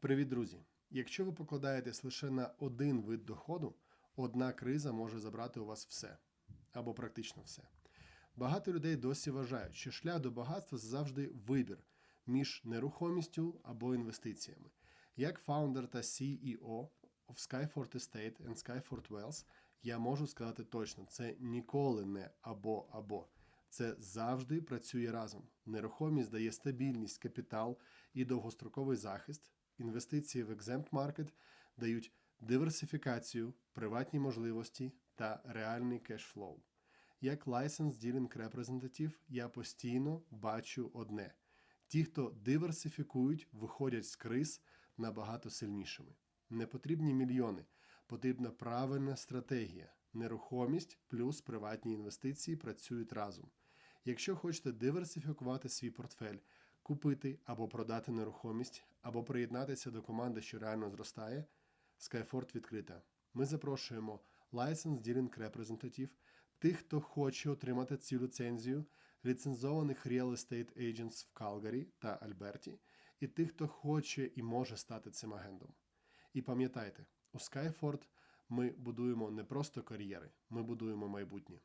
Привіт, друзі! Якщо ви покладаєтесь лише на один вид доходу, одна криза може забрати у вас все або практично все. Багато людей досі вважають, що шлях до багатства завжди вибір між нерухомістю або інвестиціями. Як фаундер та CEO of Skyfort Estate and Skyfort Wells, я можу сказати точно, це ніколи не або або. Це завжди працює разом. Нерухомість дає стабільність, капітал і довгостроковий захист. Інвестиції в exempt market дають диверсифікацію, приватні можливості та реальний кешфлоу. Як License Dealing Representative я постійно бачу одне: ті, хто диверсифікують, виходять з криз набагато сильнішими. Не потрібні мільйони, потрібна правильна стратегія. Нерухомість плюс приватні інвестиції працюють разом. Якщо хочете диверсифікувати свій портфель, купити або продати нерухомість, або приєднатися до команди, що реально зростає, Skyfort відкрита. Ми запрошуємо License Dealing Representative, тих, хто хоче отримати цю ліцензію, ліцензованих Real Estate Agents в Калгарі та Альберті, і тих, хто хоче і може стати цим агентом. І пам'ятайте, у Skyford ми будуємо не просто кар'єри, ми будуємо майбутнє.